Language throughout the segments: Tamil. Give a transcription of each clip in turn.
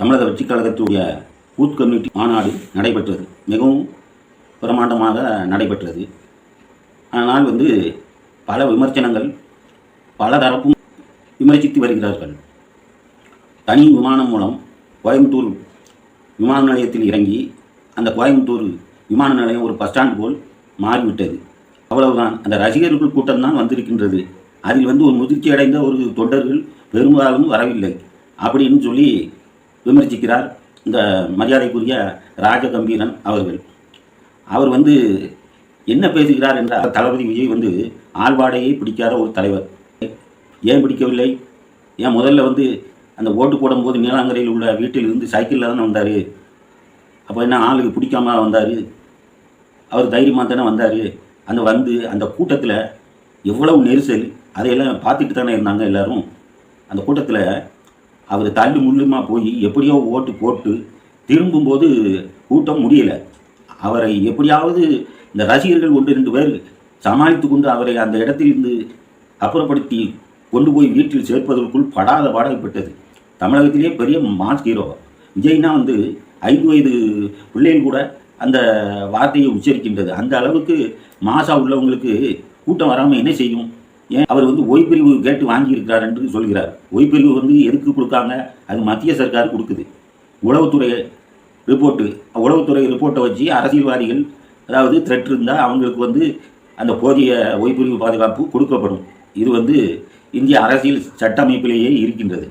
தமிழக வெற்றிக் கழகத்துடைய பூத் கம்யூனிட்டி மாநாடு நடைபெற்றது. மிகவும் பிரமாண்டமாக நடைபெற்றது. ஆனால் வந்து பல விமர்சனங்கள் பல தரப்பும் விமர்சித்து வருகிறார்கள். தனி விமானம் மூலம் கோயம்புத்தூர் விமான நிலையத்தில் இறங்கி அந்த கோயம்புத்தூர் விமான நிலையம் ஒரு பஸ் ஸ்டாண்ட் போல் மாறிவிட்டது. அவ்வளவுதான். அந்த ரசிகர்கள் கூட்டம் தான் வந்திருக்கின்றது. அதில் வந்து ஒரு முதிர்ச்சி அடைந்த ஒரு தொண்டர்கள் பெரும்பாலும் வரவில்லை. அப்படின்னு சொல்லி விமர்சிக்கிறார் இந்த மரியாதைக்குரிய ராஜகம்பீரன் அவர்கள். அவர் வந்து என்ன பேசுகிறார் என்றால் தளபதி விஜய் வந்து ஆழ்வாடையை பிடிக்காத ஒரு தலைவர். ஏன் பிடிக்கவில்லை? ஏன் முதல்ல வந்து அந்த ஓட்டு போடும்போது நீலாங்கரையில் உள்ள வீட்டில் இருந்து சைக்கிளில் தானே வந்தார்? அப்போ என்ன ஆளுக்கு பிடிக்காம வந்தார்? அவர் தைரியமாக தானே வந்தார்? அந்த வந்து அந்த கூட்டத்தில் எவ்வளவு நெரிசல் அதையெல்லாம் பார்த்துட்டு தானே இருந்தாங்க எல்லோரும். அந்த கூட்டத்தில் அவர் தள்ளு முள்ளுமா போய் எப்படியோ ஓட்டு போட்டு திரும்பும்போது கூட்டம் முடியலை. அவரை எப்படியாவது இந்த ரசிகர்கள் ஒன்று ரெண்டு பேர் சமாளித்து கொண்டு அவரை அந்த இடத்திலிருந்து அப்புறப்படுத்தி கொண்டு போய் வீட்டில் சேர்ப்பதற்குள் படாத பாடப்பட்டது தமிழகத்திலே பெரிய மாஸ் ஹீரோ. விஜய்னா வந்து ஐந்து வயது பிள்ளைகள் கூட அந்த வார்த்தையை உச்சரிக்கின்றது. அந்த அளவுக்கு மாசா உள்ளவங்களுக்கு கூட்டம் வராமல் என்ன செய்யும்? ஏன்? அவர் வந்து ஓய்பிரிவு கேட்டு வாங்கியிருக்கிறார் என்று சொல்கிறார். ஓய்பிரிவு வந்து எதுக்கு கொடுக்காங்க? அது மத்திய சர்க்கார் கொடுக்குது. உளவுத்துறை ரிப்போர்ட்டு உளவுத்துறை ரிப்போர்ட்டை வச்சு அரசியல்வாதிகள் அதாவது த்ரெட் இருந்தால் அவங்களுக்கு வந்து அந்த போதிய ஓய்பிரிவு பாதுகாப்பு கொடுக்கப்படும். இது வந்து இந்திய அரசியல் சட்டமைப்பிலேயே இருக்கின்றது.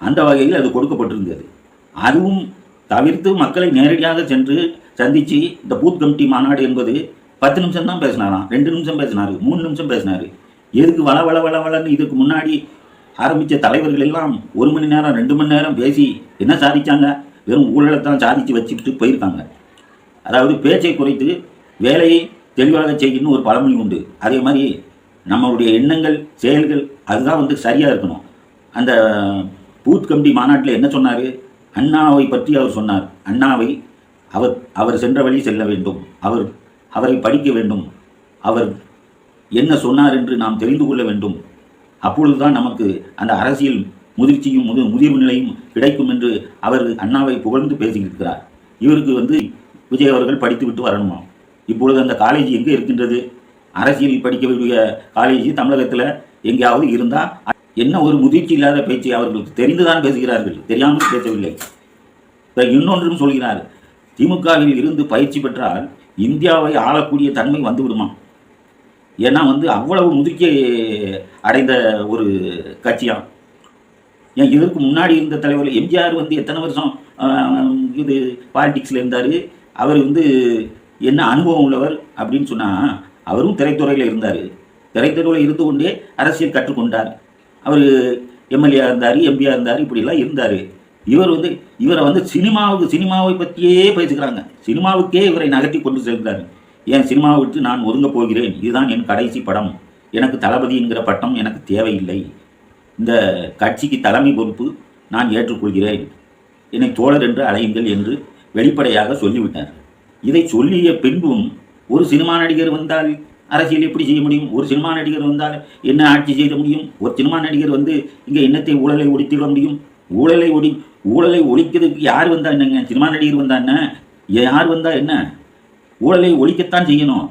அந்த வகையில் அது கொடுக்கப்பட்டிருந்தது. அதுவும் தவிர்த்து மக்களை நேரடியாக சென்று சந்தித்து இந்த பூத் கமிட்டி மாநாடு என்பது பத்து நிமிஷம் தான் பேசினாராம் ரெண்டு நிமிஷம் பேசினார் மூணு நிமிஷம் பேசினார். எதுக்கு வள வள வள வளன்னு இதுக்கு முன்னாடி ஆரம்பித்த தலைவர்கள் எல்லாம் ஒரு மணி நேரம் ரெண்டு மணி நேரம் பேசி என்ன சாதித்தாங்க வெறும் ஊழலை தான் சாதித்து வச்சுக்கிட்டு போயிருக்காங்க. அதாவது பேச்சை குறைத்து வேலையை தெளிவாக செய்யணும்னு ஒரு பழமொழி உண்டு. அதே மாதிரி நம்மளுடைய எண்ணங்கள் செயல்கள் அதுதான் வந்து சரியாக இருக்கணும். அந்த பூத் கமிட்டி மாநாட்டில் என்ன சொன்னார்? அண்ணாவை பற்றி அவர் சொன்னார். அண்ணாவை அவர் அவர் சென்ற வழி செல்ல வேண்டும். அவர் அவரை படிக்க வேண்டும். அவர் என்ன சொன்னார் என்று நாம் தெரிந்து கொள்ள வேண்டும். அப்பொழுதுதான் நமக்கு அந்த அரசியல் முதிர்ச்சியும் முது முதிர்வு நிலையும் கிடைக்கும் என்று அவர் அண்ணாவை புகழ்ந்து பேசியிருக்கிறார். இவருக்கு வந்து விஜய் அவர்கள் படித்துவிட்டு வரணுமா இப்பொழுது அந்த காலேஜ் எங்கே இருக்கின்றது? அரசியல் படிக்க வேண்டிய காலேஜ் தமிழகத்தில் எங்கேயாவது இருந்தால் என்ன ஒரு முதிர்ச்சி இல்லாத பேச்சு அவர்களுக்கு தெரிந்துதான் பேசுகிறார்கள். தெரியாமல் பேசவில்லை. இப்போ இன்னொன்றும் சொல்கிறார். திமுகவில் இருந்து பயிற்சி பெற்றால் இந்தியாவை ஆளக்கூடிய தன்மை வந்துவிடுமா ஏன்னா வந்து அவ்வளவு முதிர்ச்சி அடைந்த ஒரு கட்சியாம். ஏன் இதற்கு முன்னாடி இருந்த தலைவர் எம்ஜிஆர் வந்து எத்தனை வருஷம் இது பாலிடிக்ஸில் இருந்தார்? அவர் வந்து என்ன அனுபவம் உள்ளவர் அப்படின்னு சொன்னால் அவரும் திரைத்துறையில் இருந்தார். திரைத்துறையில் இருந்து கொண்டே அரசியல் கற்றுக்கொண்டார். அவர் எம்எல்ஏ இருந்தார் எம்பியாக இருந்தார் இப்படிலாம் இருந்தார். இவர் வந்து இவரை வந்து சினிமாவுக்கு சினிமாவை பற்றியே பேசுகிறாங்க சினிமாவுக்கே இவரை நகர்த்தி கொண்டு சேர்ந்தார் என் சினிமாவை விட்டு நான் ஒதுங்க போகிறேன். இதுதான் என் கடைசி படம். எனக்கு தளபதி என்கிற பட்டம் எனக்கு தேவையில்லை. இந்த கட்சிக்கு தலைமை பொறுப்பு நான் ஏற்றுக்கொள்கிறேன். என்னை தோழர் என்று அழையுங்கள் என்று வெளிப்படையாக சொல்லிவிட்டார். இதை சொல்லிய பின்பும் ஒரு சினிமா நடிகர் வந்தால் அரசியல் எப்படி செய்ய முடியும்? ஒரு சினிமா நடிகர் வந்தால் என்ன ஆட்சி செய்ய முடியும்? ஒரு சினிமா நடிகர் வந்து இங்கே என்னத்தை ஊழலை ஒழித்திட முடியும்? ஊழலை ஒடி ஊழலை ஒழிக்கிறதுக்கு யார் வந்தா என்னங்க? சினிமா நடிகர் வந்தா என்ன? யார் வந்தா என்ன? ஊழலை ஒழிக்கத்தான் செய்யணும்.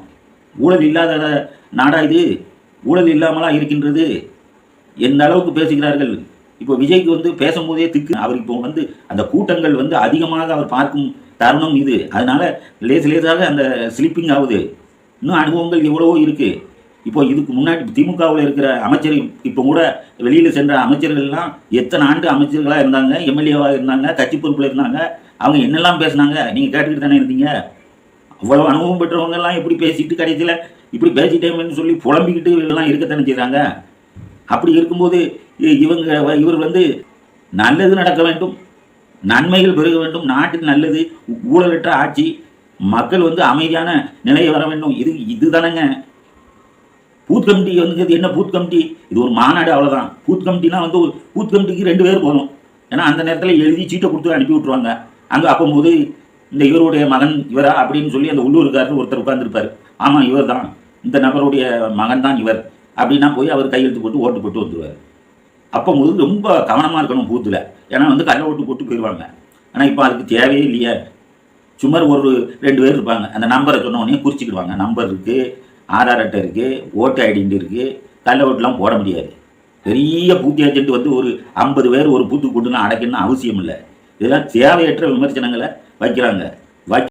ஊழல் இல்லாத நாடா இது? ஊழல் இல்லாமலா இருக்கின்றது? எந்த அளவுக்கு பேசுகிறார்கள்? இப்போ விஜய்க்கு வந்து பேசும்போதே திக்கு. அவர் இப்போ வந்து அந்த கூட்டங்கள் வந்து அதிகமாக அவர் பார்க்கும் தருணம் இது. அதனால லேசு லேசாக அந்த ஸ்லிப்பிங் ஆகுது. இன்னும் அனுபவங்கள் எவ்வளவோ இருக்கு. இப்போ இதுக்கு முன்னாடி திமுகவில் இருக்கிற அமைச்சர் இப்போ கூட வெளியில் சென்ற அமைச்சர்கள்லாம் எத்தனை ஆண்டு அமைச்சர்களாக இருந்தாங்க எம்எல்ஏவாக இருந்தாங்க கட்சி பொறுப்பில் இருந்தாங்க அவங்க என்னெல்லாம் பேசினாங்க? நீங்கள் கேட்டுக்கிட்டு தானே இருந்தீங்க? அவ்வளோ அனுபவம் பெற்றவங்க எல்லாம் எப்படி பேசிட்டு கடைசியில் இப்படி பேசிட்டேன்னு சொல்லி புலம்பிக்கிட்டு எல்லாம் இருக்கத்தானே செய்கிறாங்க அப்படி இருக்கும்போது இவங்க வ- இவர் வந்து நல்லது நடக்க வேண்டும் நன்மைகள் பெருக வேண்டும் நாட்டில் நல்லது ஊழலற்ற ஆட்சி மக்கள் வந்து அமைதியான நிலையை வர வேண்டும். இது இதுதானங்க. பூத் கமிட்டி வந்து என்ன பூத் கமிட்டி? இது ஒரு மாநாடு அவ்வளோதான் பூத் கமிட்டினா வந்து ஒரு பூத் கமிட்டிக்கு ரெண்டு பேர் போதும் ஏன்னா அந்த நேரத்தில் எழுதி சீட்டை கொடுத்து அனுப்பி விட்ருவாங்க அங்கே அப்போம்போது இந்த இவருடைய மகன் இவரா அப்படின்னு சொல்லி அந்த உள்ளூர்காரர் ஒருத்தர் உட்காந்துருப்பார் ஆமாம் இவர் தான் இந்த நபருடைய மகன் தான் இவர். அப்படின்னா போய் அவர் கையெழுத்து போட்டு ஓட்டு போட்டு வந்துடுவார் அப்போ முதல் ரொம்ப கவனமாக இருக்கணும் பூத்தில். ஏன்னா வந்து கள்ள ஓட்டு போட்டு போயிடுவாங்க. ஆனால் இப்போ அதுக்கு தேவையே இல்லையே. சுமார் ஒரு ரெண்டு பேர் இருப்பாங்க. அந்த நம்பரை சொன்ன உடனே குறிச்சிக்கிடுவாங்க. நம்பர் இருக்குது ஆதார் அட்டை இருக்குது ஓட்டு ஐடென்டி இருக்குது கள்ள ஓட்டுலாம் போட முடியாது. பெரிய பூத்தி ஏஜென்ட் வந்து ஒரு ஐம்பது பேர் ஒரு பூத்து கூட்டுன்னு அடைக்கணும்னு அவசியம் இல்லை. இதெல்லாம் தேவையற்ற விமர்சனங்களை வைக்கிறாங்க.